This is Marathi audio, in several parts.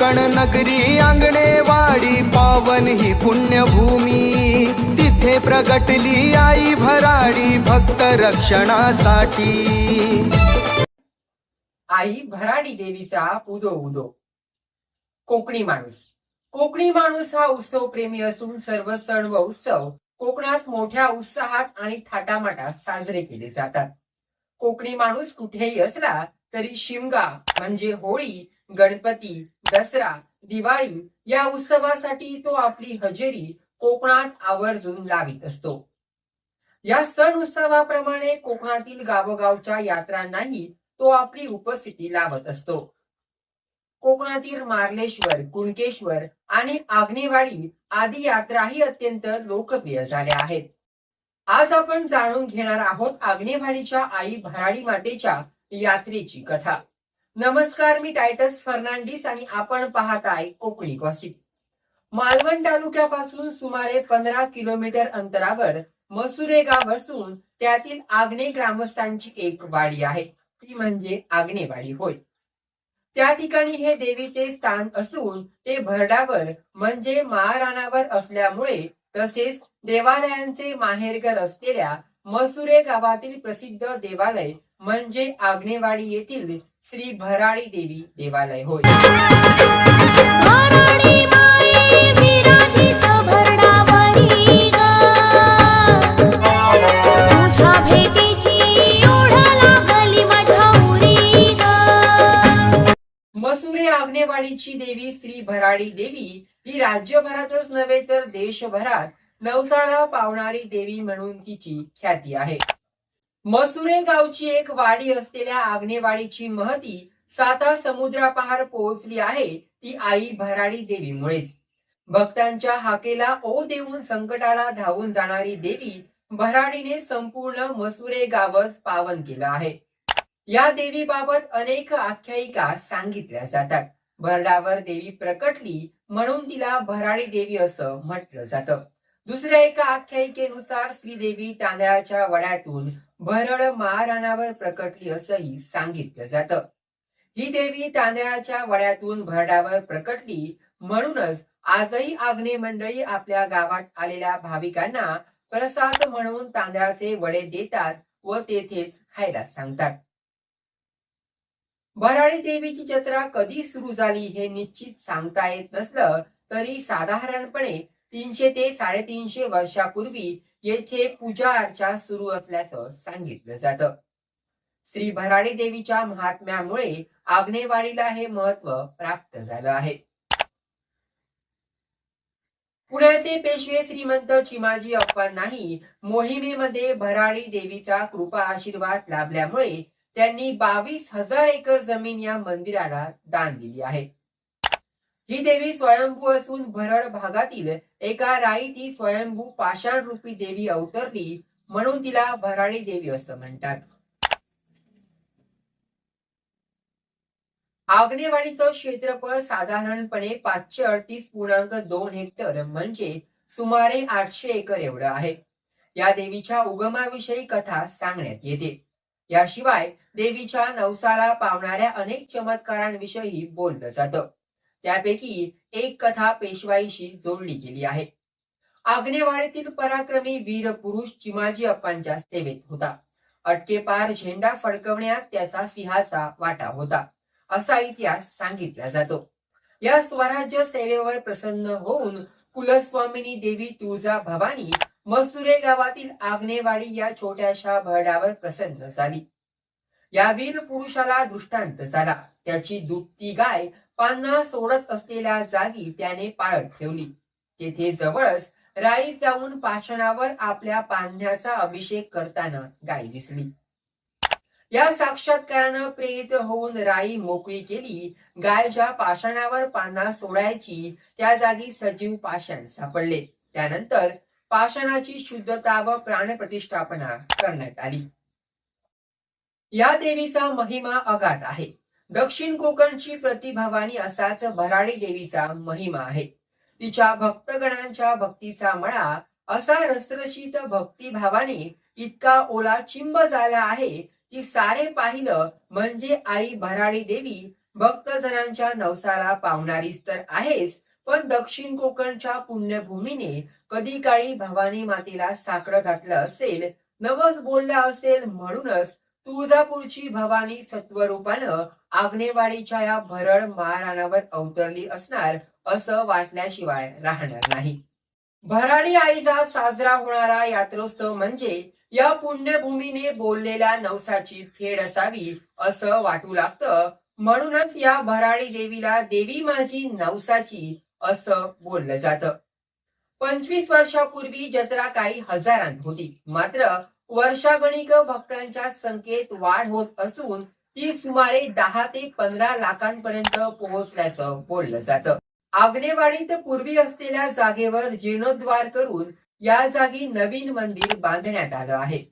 कोकण नगरी आंगणेवाडी पावन ही पुण्यभूमी. तिथे प्रगटली आई भराडी भक्त रक्षणासाठी. आई भराडी देवीचा उदो उदो. कोकणी माणूस. कोकणी माणूस हा उत्सव प्रेमी असून सर्व सण व उत्सव कोकणात मोठ्या उत्साहात आणि थाटामाटात साजरे केले जातात. कोकणी माणूस कुठेही असला तरी शिमगा म्हणजे होळी गणपती दसरा दिवाळी या उत्सवासाठी तो आपली हजेरी कोकणात आवर्जून लावित असतो. या सण उत्सवाप्रमाणे कोकणातील गावोगावच्या यात्रांनाही तो आपली उपस्थिती लावत असतो. कोकणातील मार्लेश्वर कुणकेश्वर आणि आग्नेवाडी आदी यात्राही अत्यंत लोकप्रिय झाल्या आहेत. आज आपण जाणून घेणार आहोत आग्नेवाडीच्या आई भराडी मातेच्या यात्रेची कथा. नमस्कार मी टायटस फर्नांडिस आणि आपण पाहत आहे कोकणी गॉसिप मालवण तालुक्यापासून सुमारे पंधरा किलोमीटर अंतरावर मसुरे गाव असून त्यातील आग्ने ग्रामस्थांची एक वाडी आहे. ती म्हणजे आग्नेवाडी होय. त्या ठिकाणी हे देवीचे स्थान असून ते भरडावर म्हणजे महाराणावर असल्यामुळे तसेच देवालयांचे माहेरघर असलेल्या मसुरे गावातील प्रसिद्ध देवालय म्हणजे आग्नेवाडी येथील श्री भराडी देवी देवालय होय. मसुरे आग्नेवाडीची देवी श्री भराडी देवी ही राज्यभरातच नव्हे तर देशभरात नवसाला पावणारी देवी म्हणून तिची ख्याती आहे. मसुरे गावची एक वाडी असलेल्या आग्नेवाडीची महती साता समुद्रापहार पोहोचली आहे ती आई भराडी देवीमुळेच. भक्तांच्या हाकेला ओ देऊन संकटाला धावून जाणारी देवी भराडीने संपूर्ण मसुरे गावच पावन केलं आहे. या देवीबाबत अनेक आख्यायिका सांगितल्या जातात. भरडावर देवी प्रकटली म्हणून तिला भराडी देवी असं म्हटलं जातं. दुसऱ्या एका आख्यायिकेनुसार श्रीदेवी तांदळाच्या वड्यातून भरड महाराणावर प्रकटली असंही सांगितलं जातं. ही देवी तांदळाच्या वड्यातून भरडावर प्रकटली म्हणूनच आजही आग्ने मंडळी आपल्या गावात आलेल्या भाविकांना प्रसाद म्हणून तांदळाचे वडे देतात व तेथेच खायला सांगतात. भराडी देवीची जत्रा कधी सुरू झाली हे निश्चित सांगता येत नसलं तरी साधारणपणे तीनशे ते साडेतीनशे वर्षापूर्वी येथे पूजा अर्चा सुरू असल्याचं सांगितलं जातं. श्री भराडी देवीच्या महात्म्यामुळे आग्नेवाडीला हे महत्त्व प्राप्त झालं आहे. पुण्याचे पेशवे श्रीमंत चिमाजी अप्पांनाही मोहिमेमध्ये भराडी देवीचा कृपा आशीर्वाद लाभल्यामुळे त्यांनी बावीस हजार एकर जमीन या मंदिराला दान दिली आहे. ही देवी स्वयंभू असून भरड भागातील एका राई ती स्वयंभू पाषाण रूपी देवी अवतरली म्हणून तिला भराडी देवी असं म्हणतात. आग्नेवाडीचं क्षेत्रफळ साधारणपणे पाचशे अडतीस पूर्णांक दोन हेक्टर म्हणजे सुमारे आठशे एकर एवढं आहे. या देवीच्या उगमाविषयी कथा सांगण्यात येते. याशिवाय देवीच्या नवसाला पावणाऱ्या अनेक चमत्कारांविषयी बोललं जातं. त्यापैकी एक कथा पेशवाईशी जोडली गेली आहे. आग्नेवाडीतील पराक्रमी वीर पुरुष चिमाजी अप्पांच्या सेवेत होता. अटकेपार झेंडा फडकवण्यात त्याचा सिंहाचा वाटा होता असा इतिहास सांगितला जातो. या स्वराज्य सेवेवर प्रसन्न होऊन कुलस्वामिनी देवी तुळजा भवानी मसुरे गावातील आग्नेवाडी या छोट्याशा भरडावर प्रसन्न झाली. या वीर पुरुषाला दृष्टांत झाला. त्याची दुभती गाय पांना सोडत असलेल्या जागी त्याने पाळत ठेवली. तेथे जवळच राई जाऊन पाषाणावर आपल्या पाण्याचा अभिषेक करताना गाय दिसली. या साक्षात्कारानं प्रेरित होऊन राई मोकळी केली. गाय ज्या पाषाणावर पाना सोडायची त्या जागी सजीव पाषाण सापडले. त्यानंतर पाषाणाची शुद्धता व प्राणप्रतिष्ठापना करण्यात आली. या देवीचा महिमा अगाध आहे. दक्षिण कोकणची प्रतिभावानी असाच भराडी देवीचा महिमा आहे. तिच्या भक्तगणांच्या भक्तीचा मळा असा रसरशीत भक्तिभावाने इतका ओला चिंब झाला आहे की सारे पाहिलं म्हणजे आई भराडी देवी भक्तजनांच्या नवसाला पावणारीच तर आहेच पण दक्षिण कोकणच्या पुण्यभूमीने कधी काळी भवानी मातेला साकडं घातलं असेल नवस बोलला असेल म्हणूनच तुळजापूरची भवानी सत्वरूपानं आग्नेवाडीच्या या भरड महाराणावर अवतरली असणार असं वाटल्याशिवाय राहणार नाही. भराडी आईचा साजरा होणारा यात्रोत्सव म्हणजे या पुण्यभूमीने बोललेल्या नवसाची फेड असावी असं वाटू लागतं. म्हणूनच या भराडी देवीला देवी माझी नवसाची असं बोललं जातं. पंचवीस वर्षापूर्वी जत्रा काही हजारांत होती. मात्र वर्षागणिक भक्तांच्या संख्येत वाढ होत असून ती सुमारे दहा ते पंधरा लाखांपर्यंत पोहोचल्याचं बोललं जातं. आग्नेवाडीत पूर्वी असलेल्या जागेवर जीर्णोद्वार करून या जागी नवीन मंदिर बांधण्यात आलं आहे.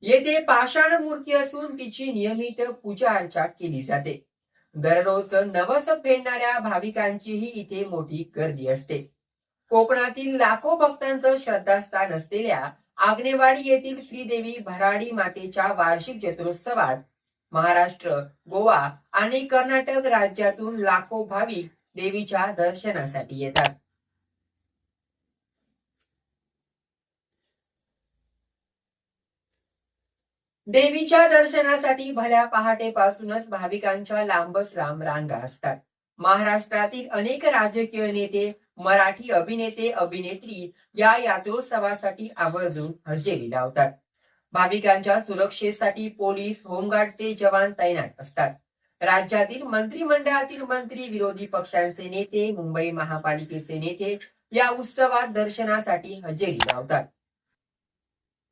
येथे पाषाण मूर्ती असून तिची नियमित पूजा अर्चा केली जाते. दररोज नवस फेडणाऱ्या भाविकांचीही इथे मोठी गर्दी असते. कोकणातील लाखो भक्तांचं श्रद्धास्थान असलेल्या आग्नेवाडी येथील श्रीदेवी भराडी मातेच्या वार्षिक जत्रोत्सवात महाराष्ट्र गोवा आणि कर्नाटक राज्यातून लाखो भाविक देवीच्या दर्शनासाठी येतात. देवीच्या दर्शनासाठी भल्या पहाटेपासूनच भाविकांच्या लांबच लांब रांगा असतात. महाराष्ट्रातील अनेक राजकीय नेते मराठी अभिनेते अभिनेत्री या यात्रोत्सवासाठी आवर्जून हजेरी लावतात. भाविकांच्या सुरक्षेसाठी पोलीस होमगार्डचे जवान तैनात असतात. राज्यातील मंत्रिमंडळातील मंत्री विरोधी पक्षांचे नेते मुंबई महापालिकेचे नेते या उत्सवात दर्शनासाठी हजेरी लावतात.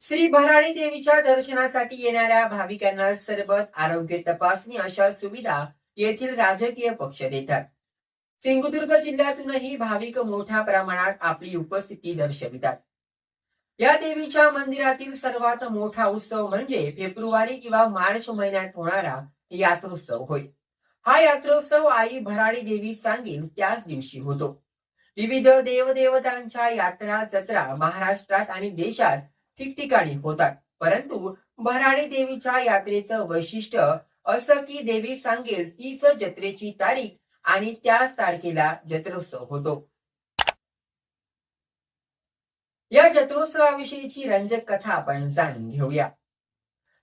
श्री भराडी देवीच्या दर्शनासाठी येणाऱ्या भाविकांना सरबत आरोग्य तपासणी अशा सुविधा येथील राजकीय पक्ष देतात. सिंधुदुर्ग जिल्ह्यातूनही भाविक मोठ्या प्रमाणात आपली उपस्थिती दर्शवितात. या देवीच्या मंदिरातील सर्वात मोठा उत्सव म्हणजे फेब्रुवारी किंवा मार्च महिन्यात होणारा यात्रोत्सव होय. हा यात्रोत्सव आई भराडी देवी सांगेल त्याच दिवशी होतो. विविध देवदेवतांच्या यात्रा जत्रा महाराष्ट्रात आणि देशात ठिकठिकाणी होतात. परंतु भराडी देवीच्या यात्रेचं वैशिष्ट्य असं की देवी सांगेल तीच जत्रेची तारीख आणि त्याच तारखेला जत्रोत्सव होतो. या जत्रोत्सवाविषयीची रंजक कथा आपण जाणून घेऊया.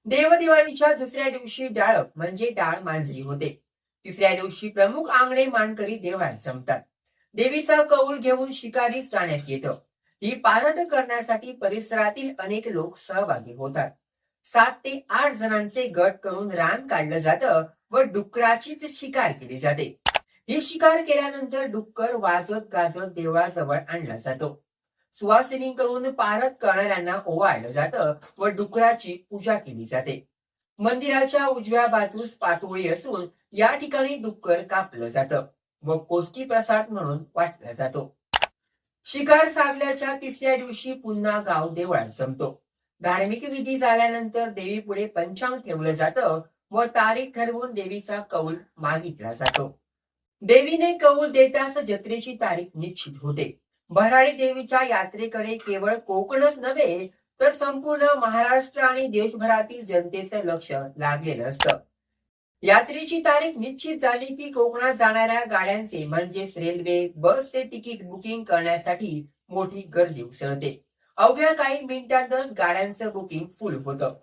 देवदिवाळीच्या दुसऱ्या दिवशी डाळप म्हणजे डाळ मांजरी होते. तिसऱ्या दिवशी प्रमुख आंगणे मानकरी देवळात जमतात. देवीचा कौल घेऊन शिकारीस जाण्यात येतं. ही पारद करण्यासाठी परिसरातील अनेक लोक सहभागी होतात. सात ते आठ जणांचे गट करून रान काढलं जातं व डुकराचीच शिकार केली जाते. ही शिकार केल्यानंतर डुक्कर वाजत गाजत देवळाजवळ आणला जातो. सुवासिनींकडून पारत करणाऱ्यांना ओवाळलं जातं व डुकराची पूजा केली जाते. मंदिराच्या उजव्या बाजूस पातोळी असून या ठिकाणी डुक्कर कापलं जातं व कोष्टी प्रसाद म्हणून वाटला जातो. शिकार साधल्याच्या तिसऱ्या दिवशी पुन्हा गाव देवळात जमतो. धार्मिक विधी झाल्यानंतर देवी पुढे पंचांग ठेवलं जातं व तारीख ठरवून देवीचा कौल मागितला जातो. देवीने कौल देताच जत्रेची तारीख निश्चित होते. भराडी देवीच्या यात्रेकडे केवळ कोकणच नव्हे तर संपूर्ण महाराष्ट्र आणि देशभरातील जनतेचं लक्ष लागलेलं असतं. यात्रेची तारीख निश्चित झाली की कोकणात जाणाऱ्या गाड्यांचे म्हणजेच रेल्वे बसचे तिकीट बुकिंग करण्यासाठी मोठी गर्दी उसळते. अवघ्या काही मिनिटांतच गाड्यांचं बुकिंग फुल होतं.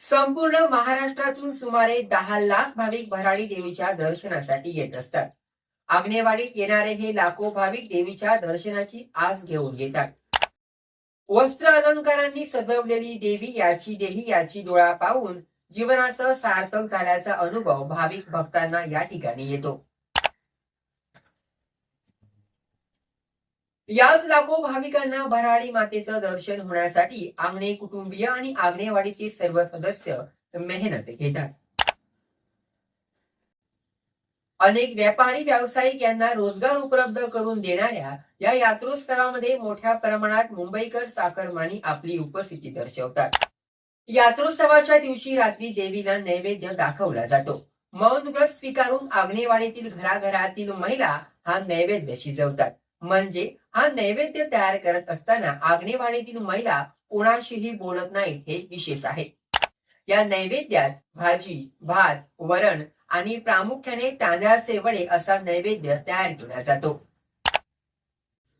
संपूर्ण महाराष्ट्रातून सुमारे दहा लाख भाविक भराडी देवीच्या दर्शनासाठी येत असतात. आग्नेवाडीत येणारे हे लाखो भाविक देवीच्या दर्शनाची आस घेऊन येतात. वस्त्र अलंकारांनी सजवलेली देवी याची देही याची डोळा पाहून जीवनाचं सार्थक झाल्याचा अनुभव भाविक भक्तांना या ठिकाणी येतो. याच लाखो भाविकांना भराडी मातेचं दर्शन होण्यासाठी आंगणे कुटुंबीय आणि आग्नेवाडीचे सर्व सदस्य मेहनत घेतात. अनेक व्यापारी व्यावसायिक यांना रोजगार उपलब्ध करून देणाऱ्या या यात्रोत्सवामध्ये मोठ्या प्रमाणात मुंबईकर साखरमानी आपली उपस्थिती दर्शवतात. यात्रोत्सवाच्या दिवशी रात्री देवीला नैवेद्य दाखवला जातो. मौन व्रत स्वीकारून आग्नेवाडीतील घराघरातील महिला हा नैवेद्य शिजवतात. म्हणजे हा नैवेद्य तयार करत असताना आग्नेवाणीतील महिला कोणाशीही बोलत नाहीत हे विशेष आहे. या नैवेद्यात भाजी भात वरण आणि प्रामुख्याने तांदळाचे वडे असा नैवेद्य तयार केला जातो.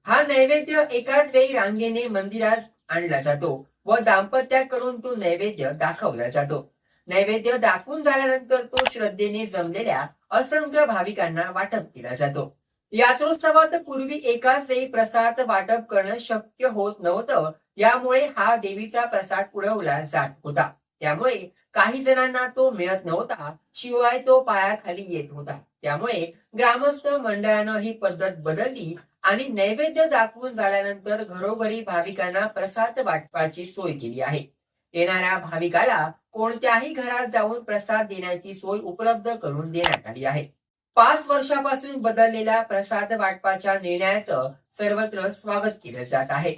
हा नैवेद्य एकाच वेळी रांगेने मंदिरात आणला जातो व दाम्पत्याकडून तो नैवेद्य दाखवला जातो. नैवेद्य दाखवून झाल्यानंतर तो श्रद्धेने जमलेल्या असंख्य भाविकांना वाटप केला जातो. यात्रोत्सवात पूर्वी एकाच वेळी प्रसाद वाटप करणं शक्य होत नव्हतं. यामुळे हा देवीचा प्रसाद पुरवला जात होता. त्यामुळे काही जणांना तो मिळत नव्हता. शिवाय तो पायाखाली येत होता. त्यामुळे ग्रामस्थ मंडळानं ही पद्धत बदलली आणि नैवेद्य दाखवून झाल्यानंतर घरोघरी भाविकांना प्रसाद वाटपाची सोय केली आहे. येणाऱ्या भाविकाला कोणत्याही घरात जाऊन प्रसाद देण्याची सोय उपलब्ध करून देण्यात आली आहे. पाच वर्षापासून बदललेल्या प्रसाद वाटपाच्या निर्णयाचं सर्वत्र स्वागत केलं जात आहे.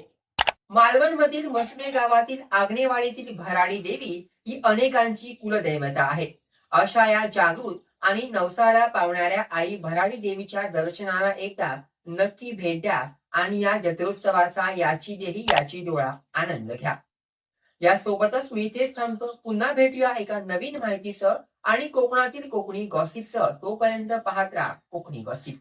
मालवण मधील गावातील आग्नेवाडीतील भराडी देवी ही अनेकांची कुलदैवता आहे. अशा या जागृत आणि नवसारा पावणाऱ्या आई भराडी देवीच्या दर्शनाला एकदा नक्की भेट द्या आणि या जत्रोत्सवाचा याची देही याची डोळा आनंद घ्या. यासोबतच मी इथेच थांबतो पुन्हा भेटूया एका नवीन माहितीसह आणि कोकणातील कोकणी गॉसिपसह तोपर्यंत पाहत राहा कोकणी गॉसिप